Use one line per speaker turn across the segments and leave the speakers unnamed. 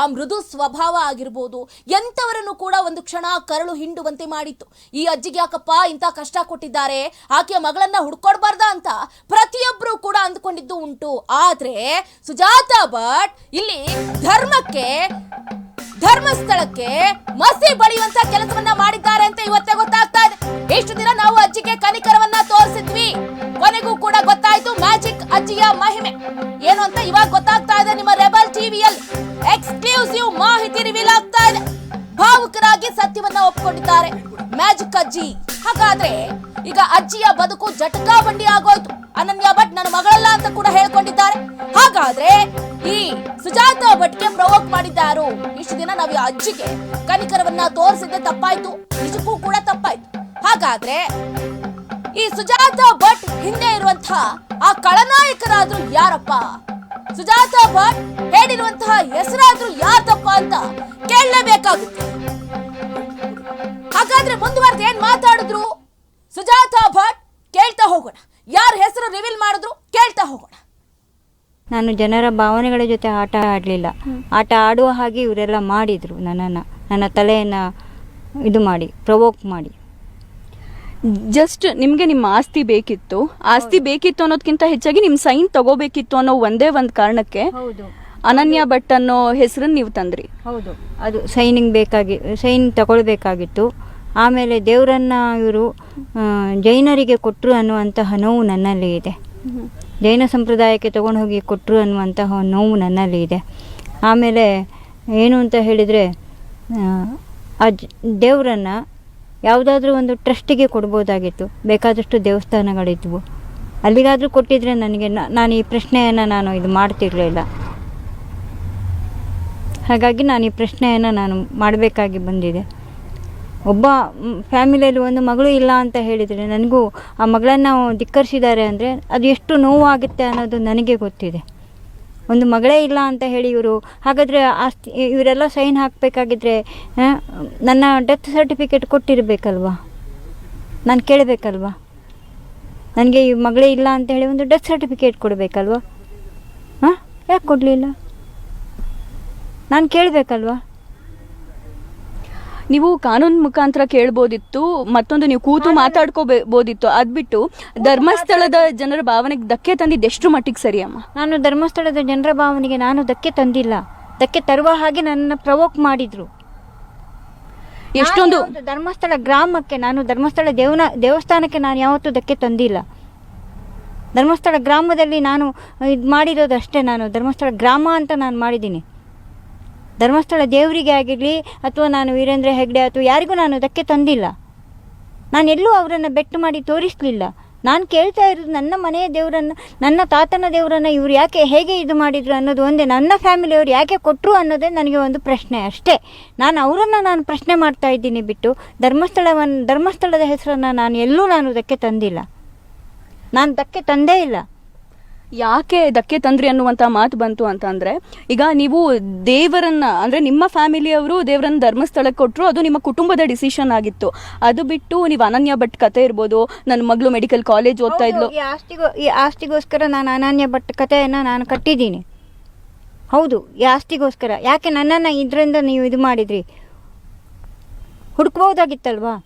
ಆ ಮೃದು ಸ್ವಭಾವ ಆಗಿರ್ಬೋದು, ಎಂಥವರನ್ನು ಕೂಡ ಒಂದು ಕ್ಷಣ ಕರಳು ಹಿಂಡುವಂತೆ ಮಾಡಿತ್ತು. ಈ ಅಜ್ಜಿಗೆ ಯಾಕಪ್ಪ ಇಂಥ ಕಷ್ಟ ಕೊಟ್ಟಿದ್ದಾರೆ? ಆಕೆಯ ಮಗಳನ್ನ ಹುಡ್ಕೊಡ್ಬಾರ್ದ ಅಂತ ಪ್ರತಿಯೊಬ್ಬರು ಕೂಡ ಅಂದ್ಕೊಂಡಿದ್ದು ಉಂಟು. ಆದ್ರೆ ಸುಜಾತ ಭಟ್ ಇಲ್ಲಿ ಧರ್ಮಕ್ಕೆ, ಧರ್ಮಸ್ಥಳಕ್ಕೆ ಮಸಿ ಬಳಿಯುವಂತ ಕೆಲಸವನ್ನ ಮಾಡಿದ್ದಾರೆ ಅಂತ ಇವತ್ತೇ ಗೊತ್ತಾಗ್ತಾ ಅಂತ ಕೂಡ ಹೇಳ್ಕೊಂಡಿದ್ದಾರೆ. ಹಾಗಾದ್ರೆ ಈ ಸುಜಾತ ಭಟ್ಗೆ ಪ್ರವೋಕ್ ಮಾಡಿದ್ದಾರು ಇಷ್ಟು ದಿನ ನಾವು ಅಜ್ಜಿಗೆ ಕನಿಕರವನ್ನ ತೋರಿಸಿದ್ದೆ ತಪ್ಪಾಯ್ತು. ನಿಜಕ್ಕೂ ಕೂಡ ತಪ್ಪಾಯ್ತು. ಹಾಗಾದ್ರೆ ಈ ಸುಜಾತ ಭಟ್ ಹಿಂದೆ ಇರುವಂತಹ ಆ ಕಳನಾಯಕರಾದ್ರೂ ಯಾರಪ್ಪ? ಸುಜಾತ ಭಟ್ ಹೇಳಿರುವಂತಹ ಹೆಸರಾದ್ರೂ ಯಾರ್ದಪ್ಪ ಅಂತ ಕೇಳಲೇಬೇಕಾಗುತ್ತೆ. ಹಾಗಾದ್ರೆ ಮುಂದುವರೆದು ಏನ್ ಮಾತಾಡಿದ್ರು? ಸುಜಾತ ಭಟ್ ಕೇಳ್ತಾ ಹೋಗೋಣ. ಯಾರ ಹೆಸರು ರಿವೀಲ್ ಮಾಡಿದ್ರು? ಕೇಳ್ತಾ ಹೋಗೋಣ.
ನಾನು ಜನರ ಭಾವನೆಗಳ ಜೊತೆ ಆಟ ಆಡಲಿಲ್ಲ. ಆಟ ಆಡುವ ಹಾಗೆ ಇವರೆಲ್ಲ ಮಾಡಿದರು ನನ್ನನ್ನು ನನ್ನ ತಲೆಯನ್ನು ಇದು ಮಾಡಿ ಪ್ರವೋಕ್ ಮಾಡಿ.
ಜಸ್ಟ್ ನಿಮಗೆ ನಿಮ್ಮ ಆಸ್ತಿ ಬೇಕಿತ್ತು. ಆಸ್ತಿ ಬೇಕಿತ್ತು ಅನ್ನೋದಕ್ಕಿಂತ ಹೆಚ್ಚಾಗಿ ನಿಮ್ಮ ಸೈನ್ ತಗೋಬೇಕಿತ್ತು ಅನ್ನೋ ಒಂದೇ ಒಂದು ಕಾರಣಕ್ಕೆ
ಹೌದು.
ಅನನ್ಯ ಭಟ್ ಅನ್ನೋ ಹೆಸರನ್ನ ನೀವು ತಂದ್ರಿ.
ಹೌದು. ಅದು ಸೈನಿಂಗ್ ಬೇಕಾಗಿ ಸೈನ್ ತಗೊಳ್ಬೇಕಾಗಿತ್ತು. ಆಮೇಲೆ ದೇವರನ್ನ ಇವರು ಜೈನರಿಗೆ ಕೊಟ್ಟರು ಅನ್ನುವಂತಹ ನೋವು ನನ್ನಲ್ಲಿ ಇದೆ. ಜೈನ ಸಂಪ್ರದಾಯಕ್ಕೆ ತಗೊಂಡು ಹೋಗಿ ಕೊಟ್ಟರು ಅನ್ನುವಂತಹ ನೋವು ನನ್ನಲ್ಲಿ ಇದೆ. ಆಮೇಲೆ ಏನು ಅಂತ ಹೇಳಿದರೆ, ಆ ದೇವರನ್ನು ಯಾವುದಾದ್ರೂ ಒಂದು ಟ್ರಸ್ಟಿಗೆ ಕೊಡ್ಬೋದಾಗಿತ್ತು. ಬೇಕಾದಷ್ಟು ದೇವಸ್ಥಾನಗಳಿದ್ವು. ಅಲ್ಲಿಗಾದರೂ ಕೊಟ್ಟಿದ್ರೆ ನನಗೆ ನಾನು ಈ ಪ್ರಶ್ನೆಯನ್ನು ನಾನು ಇದು ಮಾಡ್ತಿರಲಿಲ್ಲ. ಹಾಗಾಗಿ ನಾನು ಈ ಪ್ರಶ್ನೆಯನ್ನು ನಾನು ಮಾಡಬೇಕಾಗಿ ಬಂದಿದೆ. ಒಬ್ಬ ಫ್ಯಾಮಿಲಿಯಲ್ಲಿ ಒಂದು ಮಗಳು ಇಲ್ಲ ಅಂತ ಹೇಳಿದರೆ ನನಗೂ ಆ ಮಗಳನ್ನು ಧಿಕ್ಕರಿಸಿದ್ದಾರೆ ಅಂದರೆ ಅದು ಎಷ್ಟು ನೋವಾಗುತ್ತೆ ಅನ್ನೋದು ನನಗೆ ಗೊತ್ತಿದೆ. ಒಂದು ಮಗಳೇ ಇಲ್ಲ ಅಂತ ಹೇಳಿ ಇವರು, ಹಾಗಾದರೆ ಆಸ್ತಿ ಇವರೆಲ್ಲ ಸೈನ್ ಹಾಕಬೇಕಾಗಿದ್ರೆ ನನ್ನ ಡೆತ್ ಸರ್ಟಿಫಿಕೇಟ್ ಕೊಟ್ಟಿರಬೇಕಲ್ವಾ? ನಾನು ಕೇಳಬೇಕಲ್ವಾ? ನನಗೆ ಈ ಮಗಳೇ ಇಲ್ಲ ಅಂತ ಹೇಳಿ ಒಂದು ಡೆತ್ ಸರ್ಟಿಫಿಕೇಟ್ ಕೊಡಬೇಕಲ್ವಾ? ಹಾಂ? ಯಾಕೆ ಕೊಡಲಿಲ್ಲ? ನಾನು ಕೇಳಬೇಕಲ್ವಾ?
ನೀವು ಕಾನೂನು ಮುಖಾಂತರ ಕೇಳ್ಬೋದಿತ್ತು ಮತ್ತೊಂದು ನೀವು ಕೂತು ಮಾತಾಡ್ಕೋಬೋದಿತ್ತು. ಅದ್ಬಿಟ್ಟು ಧರ್ಮಸ್ಥಳದ ಜನರ ಭಾವನೆಗೆ ಧಕ್ಕೆ ತಂದಿದ್ದು ಎಷ್ಟು ಮಟ್ಟಿಗೆ ಸರಿ ಅಮ್ಮ?
ನಾನು ಧರ್ಮಸ್ಥಳದ ಜನರ ಭಾವನೆಗೆ ನಾನು ಧಕ್ಕೆ ತಂದಿಲ್ಲ. ಧಕ್ಕೆ ತರುವ ಹಾಗೆ ನನ್ನ ಪ್ರವೋಕ್ ಮಾಡಿದ್ರು.
ಎಷ್ಟೊಂದು
ಧರ್ಮಸ್ಥಳ ಗ್ರಾಮಕ್ಕೆ ನಾನು ಧರ್ಮಸ್ಥಳ ದೇವನ ದೇವಸ್ಥಾನಕ್ಕೆ ನಾನು ಯಾವತ್ತೂ ಧಕ್ಕೆ ತಂದಿಲ್ಲ. ಧರ್ಮಸ್ಥಳ ಗ್ರಾಮದಲ್ಲಿ ನಾನು ಇದು ಮಾಡಿರೋದು ಅಷ್ಟೇ ನಾನು ಧರ್ಮಸ್ಥಳ ಗ್ರಾಮ ಅಂತ ನಾನು ಮಾಡಿದ್ದೀನಿ. ಧರ್ಮಸ್ಥಳ ದೇವರಿಗೆ ಆಗಿರಲಿ ಅಥವಾ ನಾನು ವೀರೇಂದ್ರ ಹೆಗ್ಡೆ ಅಥವಾ ಯಾರಿಗೂ ನಾನು ಅದಕ್ಕೆ ತಂದಿಲ್ಲ. ನಾನು ಎಲ್ಲೂ ಅವರನ್ನು ಬೆಟ್ಟು ಮಾಡಿ ತೋರಿಸಲಿಲ್ಲ. ನಾನು ಕೇಳ್ತಾ ಇರೋದು ನನ್ನ ಮನೆಯ ದೇವರನ್ನು, ನನ್ನ ತಾತನ ದೇವರನ್ನು ಇವರು ಯಾಕೆ ಹೇಗೆ ಇದು ಮಾಡಿದರು ಅನ್ನೋದು ಒಂದೇ, ನನ್ನ ಫ್ಯಾಮಿಲಿಯವರು ಯಾಕೆ ಕೊಟ್ಟರು ಅನ್ನೋದೇ ನನಗೆ ಒಂದು ಪ್ರಶ್ನೆ ಅಷ್ಟೇ. ನಾನು ಅವರನ್ನು ನಾನು ಪ್ರಶ್ನೆ ಮಾಡ್ತಾ ಇದ್ದೀನಿ ಬಿಟ್ಟು ಧರ್ಮಸ್ಥಳವನ್ನು ಧರ್ಮಸ್ಥಳದ ಹೆಸರನ್ನು ನಾನು ಎಲ್ಲೂ ನಾನು ಅದಕ್ಕೆ ತಂದಿಲ್ಲ. ನಾನು ಅದಕ್ಕೆ ತಂದೇ ಇಲ್ಲ.
ಯಾಕೆ ಧಕ್ಕೆ ತಂದ್ರಿ ಅನ್ನುವಂತ ಮಾತು ಬಂತು ಅಂತ ಅಂದ್ರೆ ಈಗ ನೀವು ದೇವರನ್ನ ಅಂದ್ರೆ ನಿಮ್ಮ ಫ್ಯಾಮಿಲಿಯವರು ದೇವರನ್ನ ಧರ್ಮಸ್ಥಳಕ್ಕೆ ಕೊಟ್ಟರು ಅದು ನಿಮ್ಮ ಕುಟುಂಬದ ಡಿಸಿಷನ್ ಆಗಿತ್ತು. ಅದು ಬಿಟ್ಟು ನೀವು ಅನನ್ಯ ಭಟ್ ಕತೆ ಇರ್ಬೋದು ನನ್ನ ಮಗಳು ಮೆಡಿಕಲ್ ಕಾಲೇಜ್ ಓದ್ತಾ ಇದ್ಲು.
ಈ ಆಸ್ತಿಗೋ ಈ ಆಸ್ತಿಗೋಸ್ಕರ ನಾನು ಅನನ್ಯ ಭಟ್ ಕಥೆಯನ್ನು ನಾನು ಕಟ್ಟಿದ್ದೀನಿ. ಹೌದು ಈ ಆಸ್ತಿಗೋಸ್ಕರ. ಯಾಕೆ ನನ್ನನ್ನು ಇದರಿಂದ ನೀವು ಇದು ಮಾಡಿದ್ರಿ? ಹುಡುಕ್ಬೋದಾಗಿತ್ತಲ್ವಾ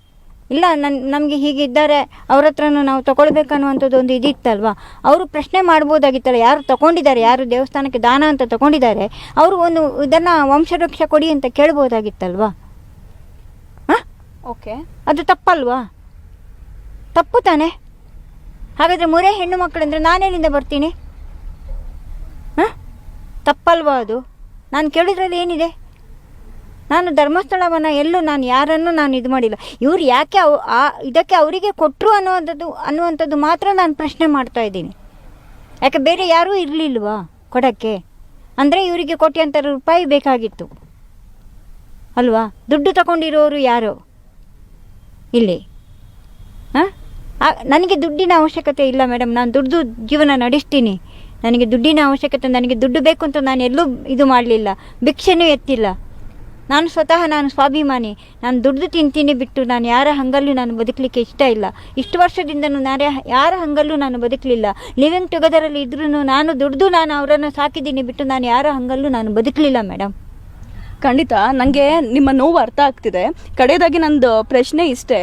ಇಲ್ಲ ನನ್ನ ನಮಗೆ ಹೀಗಿದ್ದಾರೆ ಅವ್ರ ಹತ್ರನೂ ನಾವು ತಗೊಳ್ಬೇಕನ್ನುವಂಥದ್ದು ಒಂದು ಇದಿತ್ತಲ್ವಾ? ಅವರು ಪ್ರಶ್ನೆ ಮಾಡ್ಬೋದಾಗಿತ್ತಲ್ಲ ಯಾರು ತಗೊಂಡಿದ್ದಾರೆ ಯಾರು ದೇವಸ್ಥಾನಕ್ಕೆ ದಾನ ಅಂತ ತಗೊಂಡಿದ್ದಾರೆ ಅವರು ಒಂದು ಇದನ್ನು ವಂಶವೃಕ್ಷ ಕೊಡಿ ಅಂತ ಕೇಳ್ಬೋದಾಗಿತ್ತಲ್ವಾ? ಹಾಂ?
ಓಕೆ.
ಅದು ತಪ್ಪಲ್ವಾ? ತಪ್ಪು ತಾನೆ? ಹಾಗಾದರೆ ಮೂರೇ ಹೆಣ್ಣು ಮಕ್ಕಳೆಂದರೆ ನಾನೇನಿಂದ ಬರ್ತೀನಿ? ಹಾಂ? ತಪ್ಪಲ್ವಾ ಅದು? ನಾನು ಕೇಳಿದ್ರಲ್ಲಿ ಏನಿದೆ? ನಾನು ಧರ್ಮಸ್ಥಳವನ್ನು ಎಲ್ಲೂ ನಾನು ಯಾರನ್ನು ನಾನು ಇದು ಮಾಡಿಲ್ಲ. ಇವರು ಯಾಕೆ ಅವು ಆ ಇದಕ್ಕೆ ಅವರಿಗೆ ಕೊಟ್ಟರು ಅನ್ನುವಂಥದ್ದು ಅನ್ನುವಂಥದ್ದು ಮಾತ್ರ ನಾನು ಪ್ರಶ್ನೆ ಮಾಡ್ತಾ ಇದ್ದೀನಿ. ಯಾಕೆ ಬೇರೆ ಯಾರೂ ಇರಲಿಲ್ವಾ ಕೊಡೋಕ್ಕೆ? ಅಂದರೆ ಇವರಿಗೆ ಕೋಟ್ಯಾಂತರ ರೂಪಾಯಿ ಬೇಕಾಗಿತ್ತು. ಅಲ್ವಾ? ದುಡ್ಡು ತಗೊಂಡಿರೋರು ಯಾರು? ಇಲ್ಲಿ. ಹಾಂ? ನನಗೆ ದುಡ್ಡಿನ ಅವಶ್ಯಕತೆ ಇಲ್ಲ ಮೇಡಮ್. ನಾನು ದುಡ್ಡು ಜೀವನ ನಡೆಸ್ತೀನಿ. ನನಗೆ ದುಡ್ಡಿನ ಅವಶ್ಯಕತೆ ನನಗೆ ದುಡ್ಡು ಬೇಕು ಅಂತ ನಾನು ಎಲ್ಲೂ ಇದು ಮಾಡಲಿಲ್ಲ. ಭಿಕ್ಷೆನೂ ಎತ್ತಿಲ್ಲ. ನಾನು ಸ್ವತಃ ನಾನು ಸ್ವಾಭಿಮಾನಿ. ನಾನು ದುಡ್ದು ತಿಂತೀನಿ ಬಿಟ್ಟು ನಾನು ಯಾರ ಹಂಗಲ್ಲೂ ನಾನು ಬದುಕಲಿಕ್ಕೆ ಇಷ್ಟ ಇಲ್ಲ. ಇಷ್ಟು ವರ್ಷದಿಂದನೂ ನಾನು ಯಾರ ಹಂಗಲ್ಲೂ ನಾನು ಬದುಕಲಿಲ್ಲ. ಲಿವಿಂಗ್ ಟುಗೆದರಲ್ಲಿ ಇದ್ರೂ ನಾನು ದುಡ್ದು ನಾನು ಅವರನ್ನು ಸಾಕಿದ್ದೀನಿ ಬಿಟ್ಟು ನಾನು ಯಾರ ಹಂಗಲ್ಲೂ ನಾನು ಬದುಕಲಿಲ್ಲ ಮೇಡಮ್
ಖಂಡಿತ ನನಗೆ ನಿಮ್ಮ ನೋವು ಅರ್ಥ ಆಗ್ತಿದೆ. ಕಡೆಯದಾಗಿ ನಂದು ಪ್ರಶ್ನೆ ಇಷ್ಟೇ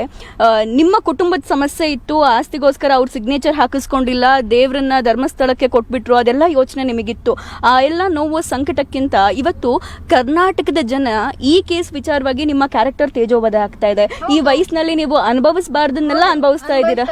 ನಿಮ್ಮ ಕುಟುಂಬದ ಸಮಸ್ಯೆ ಇತ್ತು ಆಸ್ತಿಗೋಸ್ಕರ ಅವ್ರು ಸಿಗ್ನೇಚರ್ ಹಾಕಿಸ್ಕೊಂಡಿಲ್ಲ ದೇವ್ರನ್ನ ಧರ್ಮಸ್ಥಳಕ್ಕೆ ಕೊಟ್ಬಿಟ್ರು ಅದೆಲ್ಲ ಯೋಚನೆ ನಿಮಗಿತ್ತು. ಆ ಎಲ್ಲ ನೋವು ಸಂಕಟಕ್ಕಿಂತ ಇವತ್ತು ಕರ್ನಾಟಕದ ಜನ ಈ ಕೇಸ್ ವಿಚಾರವಾಗಿ ನಿಮ್ಮ ಕ್ಯಾರೆಕ್ಟರ್ ತೇಜೋವಧ ಆಗ್ತಾ ಇದೆ. ಈ ವಯಸ್ಸಿನಲ್ಲಿ ನೀವು ಅನುಭವಿಸಬಾರ್ದನ್ನೆಲ್ಲ ಅನುಭವಿಸ್ತಾ ಇದ್ದೀರಾ?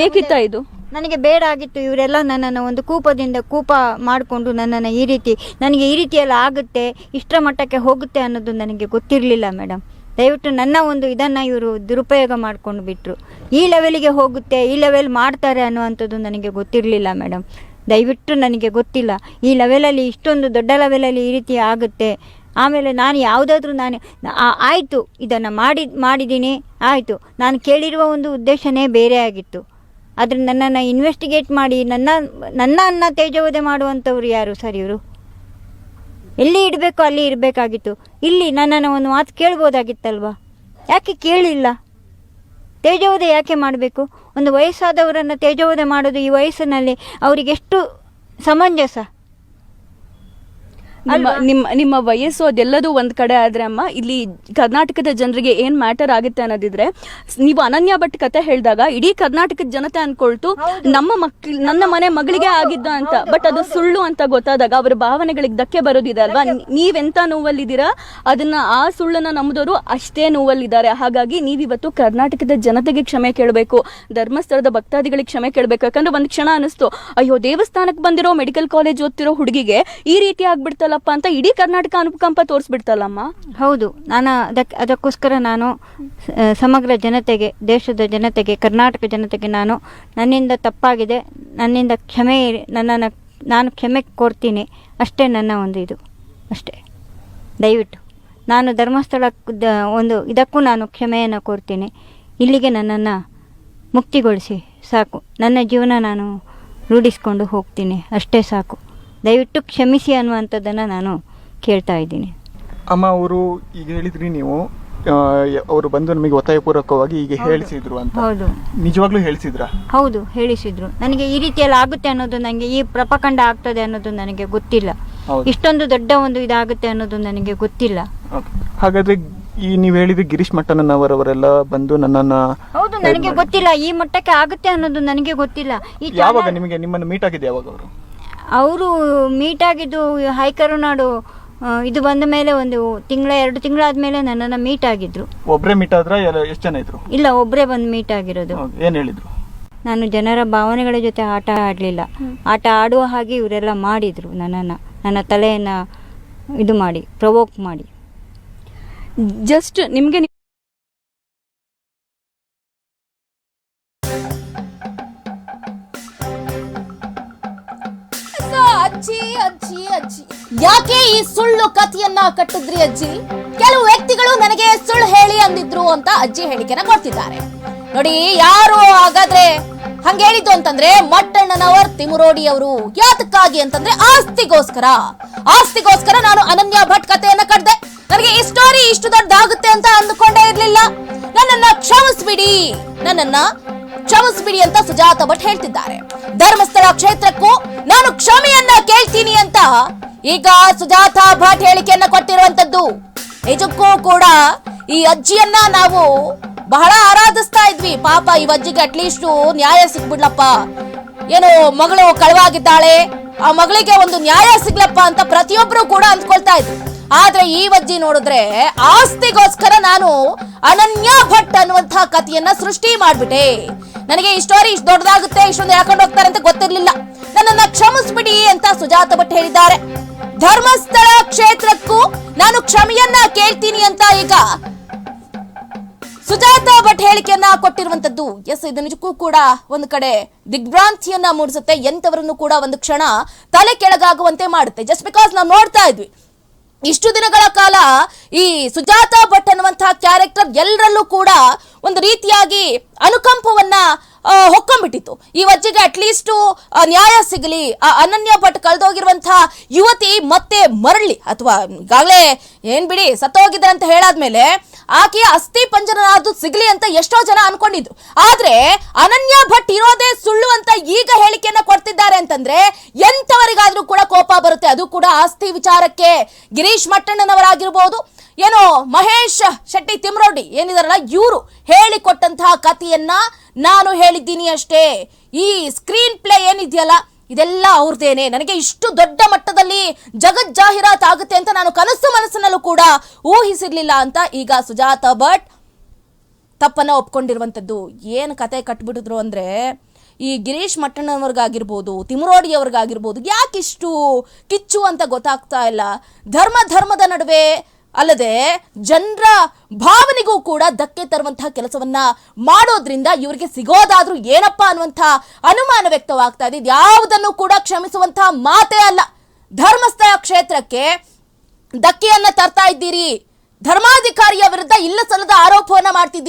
ಬೇಕಿತ್ತ ಇದು?
ನನಗೆ ಬೇಡ ಆಗಿತ್ತು ಇವರೆಲ್ಲ ನನ್ನನ್ನು ಒಂದು ಕೂಪದಿಂದ ಕೂಪ ಮಾಡಿಕೊಂಡು ನನ್ನನ್ನು ಈ ರೀತಿ, ನನಗೆ ಈ ರೀತಿಯೆಲ್ಲ ಆಗುತ್ತೆ, ಇಷ್ಟರ ಮಟ್ಟಕ್ಕೆ ಹೋಗುತ್ತೆ ಅನ್ನೋದು ನನಗೆ ಗೊತ್ತಿರಲಿಲ್ಲ ಮೇಡಮ್. ದಯವಿಟ್ಟು ನನ್ನ ಒಂದು ಇದನ್ನು ಇವರು ದುರುಪಯೋಗ ಮಾಡ್ಕೊಂಡು ಬಿಟ್ಟರು ಈ ಲೆವೆಲಿಗೆ ಹೋಗುತ್ತೆ, ಈ ಲೆವೆಲ್ ಮಾಡ್ತಾರೆ ಅನ್ನುವಂಥದ್ದು ನನಗೆ ಗೊತ್ತಿರಲಿಲ್ಲ ಮೇಡಮ್. ದಯವಿಟ್ಟು ನನಗೆ ಗೊತ್ತಿಲ್ಲ, ಈ ಲೆವೆಲಲ್ಲಿ ಇಷ್ಟೊಂದು ದೊಡ್ಡ ಲೆವೆಲಲ್ಲಿ ಈ ರೀತಿ ಆಗುತ್ತೆ. ಆಮೇಲೆ ನಾನು ಯಾವುದಾದ್ರೂ ನಾನು ಆಯಿತು, ಇದನ್ನು ಮಾಡಿ ಮಾಡಿದ್ದೀನಿ, ಆಯಿತು. ನಾನು ಕೇಳಿರುವ ಒಂದು ಉದ್ದೇಶನೇ ಬೇರೆ ಆಗಿತ್ತು. ಆದರೆ ನನ್ನನ್ನು ಇನ್ವೆಸ್ಟಿಗೇಟ್ ಮಾಡಿ ನನ್ನ ನನ್ನ ಅನ್ನ ಮಾಡುವಂಥವ್ರು ಯಾರು ಸರ್ ಇವರು? ಎಲ್ಲಿ ಇಡಬೇಕು ಅಲ್ಲಿ ಇರಬೇಕಾಗಿತ್ತು. ಇಲ್ಲಿ ನನ್ನನ್ನು ಒಂದು ಮಾತು ಕೇಳ್ಬೋದಾಗಿತ್ತಲ್ವಾ? ಯಾಕೆ ಕೇಳಿಲ್ಲ? ತೇಜೋವಧೆ ಯಾಕೆ ಮಾಡಬೇಕು? ಒಂದು ವಯಸ್ಸಾದವರನ್ನು ತೇಜೋವಧೆ ಮಾಡೋದು ಈ ವಯಸ್ಸಿನಲ್ಲಿ ಅವರಿಗೆಷ್ಟು ಸಮಂಜಸ?
ನಿಮ್ಮ ನಿಮ್ಮ ನಿಮ್ಮ ವಯಸ್ಸು ಅದೆಲ್ಲದೂ ಒಂದ್ ಕಡೆ ಆದ್ರೆ ಅಮ್ಮ ಇಲ್ಲಿ ಕರ್ನಾಟಕದ ಜನರಿಗೆ ಏನ್ ಮ್ಯಾಟರ್ ಆಗುತ್ತೆ ಅನ್ನೋದಿದ್ರೆ ನೀವು ಅನನ್ಯ ಭಟ್ ಕತೆ ಹೇಳಿದಾಗ ಇಡೀ ಕರ್ನಾಟಕದ ಜನತೆ ಅನ್ಕೊಳ್ತು ನಮ್ಮ ಮಕ್ಳು ನನ್ನ ಮನೆ ಮಗಳಿಗೆ ಆಗಿದ್ದ ಅಂತ ಬಟ್ ಅದು ಸುಳ್ಳು ಅಂತ ಗೊತ್ತಾದಾಗ ಅವರ ಭಾವನೆಗಳಿಗೆ ಧಕ್ಕೆ ಬರೋದಿದೆ ಅಲ್ವಾ? ನೀವೆಂತ ನೋವಲ್ಲಿದ್ದೀರಾ? ಅದನ್ನ ಆ ಸುಳ್ಳನ್ನ ನಂಬಿದವರು ಅಷ್ಟೇ ನೋವಲ್ಲಿದ್ದಾರೆ. ಹಾಗಾಗಿ ನೀವಿವತ್ತು ಕರ್ನಾಟಕದ ಜನತೆಗೆ ಕ್ಷಮೆ ಕೇಳಬೇಕು ಧರ್ಮಸ್ಥಳದ ಭಕ್ತಾದಿಗಳಿಗೆ ಕ್ಷಮೆ ಕೇಳಬೇಕು. ಯಾಕಂದ್ರೆ ಒಂದ್ ಕ್ಷಣ ಅನಿಸ್ತು ಅಯ್ಯೋ ದೇವಸ್ಥಾನಕ್ಕೆ ಬಂದಿರೋ ಮೆಡಿಕಲ್ ಕಾಲೇಜ್ ಓದ್ತಿರೋ ಹುಡುಗಿಗೆ ಈ ರೀತಿ ಆಗ್ಬಿಡ್ತಲ್ಲಪ್ಪ ಅಂತ ಇಡೀ ಕರ್ನಾಟಕ ಅನುಕಂಪ ತೋರಿಸ್ಬಿಡ್ತಲ್ಲಮ್ಮ?
ಹೌದು. ನಾನು ಅದಕ್ಕೆ ಅದಕ್ಕೋಸ್ಕರ ನಾನು ಸಮಗ್ರ ಜನತೆಗೆ, ದೇಶದ ಜನತೆಗೆ, ಕರ್ನಾಟಕ ಜನತೆಗೆ ನಾನು ನನ್ನಿಂದ ತಪ್ಪಾಗಿದೆ. ನನ್ನಿಂದ ಕ್ಷಮೆ ನನ್ನನ್ನು ನಾನು ಕ್ಷಮೆ ಕೋರ್ತೀನಿ. ಅಷ್ಟೇ ನನ್ನ ಒಂದು ಇದು. ಅಷ್ಟೇ. ದಯವಿಟ್ಟು. ನಾನು ಧರ್ಮಸ್ಥಳ ಒಂದು ಇದಕ್ಕೂ ನಾನು ಕ್ಷಮೆಯನ್ನು ಕೋರ್ತೀನಿ. ಇಲ್ಲಿಗೆ ನನ್ನನ್ನು ಮುಕ್ತಿಗೊಳಿಸಿ. ಸಾಕು. ನನ್ನ ಜೀವನ ನಾನು ರೂಢಿಸ್ಕೊಂಡು ಹೋಗ್ತೀನಿ. ಅಷ್ಟೇ ಸಾಕು. ದಯವಿಟ್ಟು ಕ್ಷಮಿಸಿ ಅನ್ನುವಂಥದ್ದನ್ನು ನಾನು ಕೇಳ್ತಾ ಇದ್ದೀನಿ.
ಅಮ್ಮ ಅವರು ಈಗ ಹೇಳಿದ್ರಿ ನೀವು ಅವರು ಬಂದು ನಮಗೆ ಒತ್ತಾಯಪೂರ್ವಕವಾಗಿ ಈಗ ಹೇಳಿಸಿದ್ರು ಅಂತ.
ಹೌದು.
ನಿಜವಾಗ್ಲೂ ಹೇಳಿಸಿದ್ರ?
ಹೌದು ಹೇಳಿಸಿದ್ರು. ನನಗೆ ಈ ರೀತಿಯಲ್ಲಿ ಆಗುತ್ತೆ ಅನ್ನೋದು ನನಗೆ ಈ ಪ್ರಪಖಂಡ ಆಗ್ತದೆ ಅನ್ನೋದು ನನಗೆ ಗೊತ್ತಿಲ್ಲ. ಇಷ್ಟೊಂದು ದೊಡ್ಡ ಒಂದು ಇದಾಗುತ್ತೆ ಅನ್ನೋದು ನನಗೆ ಗೊತ್ತಿಲ್ಲ.
ಹಾಗಾದ್ರೆ ಈ ನೀವು ಹೇಳಿದ್ರೆ ಗಿರೀಶ್ ಮಟ್ಟಣ್ಣನವರವರೆಲ್ಲ ಬಂದು ನನ್ನನ್ನ
ಹೌದು ನನಗೆ ಗೊತ್ತಿಲ್ಲ. ಈ ಮಟ್ಟಕ್ಕೆ ಆಗುತ್ತೆ ಅನ್ನೋದು ನನಗೆ ಗೊತ್ತಿಲ್ಲ.
ಯಾವಾಗ ನಿಮಗೆ ನಿಮ್ಮನ್ನು ಮೀಟ್ ಆಗಿದೆ ಯಾವಾಗ ಅವರು?
ಅವರು ಮೀಟ್ ಆಗಿದ್ದು ಹೈಕರು ನಾಡು ಇದು ಬಂದ ಮೇಲೆ ಒಂದು ತಿಂಗಳ ಎರಡು ತಿಂಗಳಾದ್ಮೇಲೆ ನನ್ನನ್ನ ಮೀಟ್ ಆಗಿದ್ರು.
ಒಬ್ಬರೇ ಮೀಟ್ ಆದ್ರ ಎಷ್ಟು ಜನ ಇದ್ರು?
ಇಲ್ಲ ಒಬ್ಬರೇ ಬಂದು ಮೀಟ್ ಆಗಿರೋದು.
ಏನು ಏನ್ ಹೇಳಿದ್ರು?
ನಾನು ಜನರ ಭಾವನೆಗಳ ಜೊತೆ ಆಟ ಆಡಲಿಲ್ಲ. ಆಟ ಆಡುವ ಹಾಗೆ ಇವರೆಲ್ಲ ಮಾಡಿದರು ನನ್ನನ್ನು. ನನ್ನ ತಲೆಯನ್ನು ಇದು ಮಾಡಿ ಪ್ರವೋಕ್ ಮಾಡಿ.
ಜಸ್ಟ್ ನಿಮ್ಗೆ
ಅಜ್ಜಿ ಅಜ್ಜಿ ಅಜ್ಜಿ. ಯಾಕೆ ಈ ಸುಳ್ಳು ಕಥೆಯನ್ನ ಕಟ್ಟಿದ್ರಿ ಅಜ್ಜಿ? ಕೆಲವು ವ್ಯಕ್ತಿಗಳು ನನಗೆ ಸುಳ್ಳು ಹೇಳಿ ಅಂದಿದ್ರು ಅಂತ ಅಜ್ಜಿ ಹೇಳಿಕೆನ ಕೊಡ್ತಿದ್ದಾರೆ. ನೋಡಿ, ಯಾರು ಹಾಗಾದ್ರೆ ಹಂಗ ಹೇಳಿದ್ದು ಅಂತಂದ್ರೆ ಮಟ್ಟಣ್ಣನವರ್ ತಿಮುರೋಡಿ ಅವರು ಯಾತಕ್ಕಾಗಿ ಅಂತಂದ್ರೆ ಆಸ್ತಿಗೋಸ್ಕರ. ಆಸ್ತಿಗೋಸ್ಕರ ನಾನು ಅನನ್ಯ ಭಟ್ ಕಥೆಯನ್ನ ಕಟ್ಟಿದೆ ನನಗೆ ಈ ಸ್ಟೋರಿ ಇಷ್ಟು ದೊಡ್ಡದಾಗುತ್ತೆ ಅಂತ ಅಂದುಕೊಂಡೇ ಇರ್ಲಿಲ್ಲ. ನನ್ನನ್ನ ಕ್ಷಮಿಸ್ಬಿಡಿ. ನನ್ನನ್ನ ಕ್ಷಮಿಸ್ಬಿಡಿ ಅಂತ ಸುಜಾತ ಭಟ್ ಹೇಳ್ತಿದ್ದಾರೆ. ಧರ್ಮಸ್ಥಳ ಕ್ಷೇತ್ರಕ್ಕೂ ನಾನು ಕ್ಷಮೆಯನ್ನ ಕೇಳ್ತೀನಿ ಅಂತ ಈಗ ಸುಜಾತ ಭಟ್ ಹೇಳಿಕೆಯನ್ನ ಕೊಟ್ಟಿರುವಂತದ್ದು. ನಿಜಕ್ಕೂ ಕೂಡ ಈ ಅಜ್ಜಿಯನ್ನ ನಾವು ಬಹಳ ಆರಾಧಿಸ್ತಾ ಇದ್ವಿ. ಪಾಪ ಈ ಅಜ್ಜಿಗೆ ಅಟ್ಲೀಸ್ಟ್ ನ್ಯಾಯ ಸಿಗ್ಬಿಡ್ಲಪ್ಪ. ಏನು ಮಗಳು ಕಳವಾಗಿದ್ದಾಳೆ. ಆ ಮಗಳಿಗೆ ಒಂದು ನ್ಯಾಯ ಸಿಗ್ಲಪ್ಪ ಅಂತ ಪ್ರತಿಯೊಬ್ರು ಕೂಡ ಅಂದ್ಕೊಳ್ತಾ ಇದ್ರು. ಆದ್ರೆ ಈ ವಜ್ಜಿ ನೋಡಿದ್ರೆ ಆಸ್ತಿಗೋಸ್ಕರ ನಾನು ಅನನ್ಯ ಭಟ್ ಅನ್ನುವಂತಹ ಕಥೆಯನ್ನ ಸೃಷ್ಟಿ ಮಾಡ್ಬಿಟ್ಟೆ. ನನಗೆ ಈ ಸ್ಟೋರಿ ಇಷ್ಟು ದೊಡ್ಡದಾಗುತ್ತೆ, ಇಷ್ಟೊಂದು ಯಾಕೊಂಡು ಹೋಗ್ತಾರೆ ಅಂತ ಗೊತ್ತಿರ್ಲಿಲ್ಲ. ನನ್ನನ್ನ ಕ್ಷಮಿಸ್ಬಿಡಿ ಅಂತ ಸುಜಾತ ಭಟ್ ಹೇಳಿದ್ದಾರೆ. ಧರ್ಮಸ್ಥಳ ಕ್ಷೇತ್ರಕ್ಕೂ ನಾನು ಕ್ಷಮೆಯನ್ನ ಕೇಳ್ತೀನಿ ಅಂತ ಈಗ ಸುಜಾತ ಭಟ್ ಹೇಳಿಕೆಯನ್ನ ಕೊಟ್ಟಿರುವಂತದ್ದು. ಎಸ್, ಇದು ನಿಜಕ್ಕೂ ಕೂಡ ಒಂದು ಕಡೆ ದಿಗ್ಭ್ರಾಂತಿಯನ್ನ ಮೂಡಿಸುತ್ತೆ ಎಂತವರನ್ನು ಕೂಡ ಒಂದು ಕ್ಷಣ ತಲೆ ಕೆಳಗಾಗುವಂತೆ ಮಾಡುತ್ತೆ. ಜಸ್ಟ್ ಬಿಕಾಸ್ ನಾವು ನೋಡ್ತಾ ಇದ್ವಿ ಇಷ್ಟು ದಿನಗಳ ಕಾಲ ಈ ಸುಜಾತ ಭಟ್ ಅನ್ನುವಂತಹ ಕ್ಯಾರೆಕ್ಟರ್ ಎಲ್ಲರಲ್ಲೂ ಕೂಡ ಒಂದು ರೀತಿಯಾಗಿ ಅನುಕಂಪವನ್ನ ಹೊಕ್ಕೊಂಡ್ಬಿಟ್ಟಿತ್ತು. ಈ ವಜ್ಜೆಗೆ ಅಟ್ಲೀಸ್ಟ್ ನ್ಯಾಯ ಸಿಗಲಿ. ಆ, ಅನನ್ಯ ಭಟ್ ಕಳೆದೋಗಿರುವಂತಹ ಯುವತಿ ಮತ್ತೆ ಮರಳಿ, ಅಥವಾ ಈಗಾಗಲೇ ಏನ್ ಬಿಡಿ ಸತ್ತೋಗಿದ್ರೆ ಅಂತ ಹೇಳಾದ್ಮೇಲೆ ಆಕೆಯ ಅಸ್ಥಿ ಪಂಜರನಾದ್ದು ಸಿಗ್ಲಿ ಅಂತ ಎಷ್ಟೋ ಜನ ಅನ್ಕೊಂಡಿದ್ರು. ಆದ್ರೆ ಅನನ್ಯ ಭಟ್ ಇರೋದೇ ಸುಳ್ಳು ಅಂತ ಈಗ ಹೇಳಿಕೆಯನ್ನ ಕೊಡ್ತಿದ್ದಾರೆ ಅಂತಂದ್ರೆ ಎಂತವರಿಗಾದ್ರೂ ಕೂಡ ಕೋಪ ಬರುತ್ತೆ. ಅದು ಕೂಡ ಆಸ್ತಿ ವಿಚಾರಕ್ಕೆ ಗಿರೀಶ್ ಮಟ್ಟಣ್ಣನವರಾಗಿರ್ಬೋದು. ಏನೋ ಮಹೇಶ್ ಶೆಟ್ಟಿ ತಿಮ್ರೋಡಿ ಏನಿದಾರಲ್ಲ, ಇವರು ಹೇಳಿಕೊಟ್ಟಂತಹ ಕಥೆಯನ್ನ ನಾನು ಹೇಳಿದ್ದೀನಿ ಅಷ್ಟೇ. ಈ ಸ್ಕ್ರೀನ್ ಪ್ಲೇ ಏನಿದೆಯಲ್ಲ, ಇದೆಲ್ಲ ಅವ್ರದ್ದೇನೆ ನನಗೆ ಇಷ್ಟು ದೊಡ್ಡ ಮಟ್ಟದಲ್ಲಿ ಜಗತ್ ಜಾಹೀರಾತು ಆಗುತ್ತೆ ಅಂತ ನಾನು ಕನಸು ಮನಸ್ಸಿನಲ್ಲೂ ಕೂಡ ಊಹಿಸಿರ್ಲಿಲ್ಲ ಅಂತ ಈಗ ಸುಜಾತ ಭಟ್ ತಪ್ಪನ್ನ ಒಪ್ಕೊಂಡಿರುವಂಥದ್ದು. ಏನು ಕತೆ ಕಟ್ಬಿಟ್ಟಿದ್ರು ಅಂದರೆ, ಈ ಗಿರೀಶ್ ಮಟ್ಟಣ್ಣವ್ರಿಗಾಗಿರ್ಬೋದು ತಿಮರೋಡಿ ಅವ್ರಿಗಾಗಿರ್ಬೋದು ಯಾಕಿಷ್ಟು ಕಿಚ್ಚು ಅಂತ ಗೊತ್ತಾಗ್ತಾ ಇಲ್ಲ. ಧರ್ಮ ಧರ್ಮದ ನಡುವೆ ಅಲ್ಲದೆ ಜನರ ಭಾವನೆಗೂ ಕೂಡ ಧಕ್ಕೆ ತರುವಂತಹ ಕೆಲಸವನ್ನ ಮಾಡೋದ್ರಿಂದ ಇವರಿಗೆ ಸಿಗೋದಾದ್ರೂ ಏನಪ್ಪ ಅನ್ನುವಂಥ ಅನುಮಾನ ವ್ಯಕ್ತವಾಗ್ತಾ ಇದೆ. ಯಾವುದನ್ನು ಕೂಡ ಕ್ಷಮಿಸುವಂತಹ ಮಾತೇ ಅಲ್ಲ. ಧರ್ಮಸ್ಥಳ ಕ್ಷೇತ್ರಕ್ಕೆ ಧಕ್ಕೆಯನ್ನ ತರ್ತಾ ಇದ್ದೀರಿ. ಧರ್ಮಾಧಿಕಾರಿಯ ವಿರುದ್ಧ ಇಲ್ಲ ಸಲ್ಲದ ಆರೋಪವನ್ನ ಮಾಡ್ತಿದ್ದೀರಿ.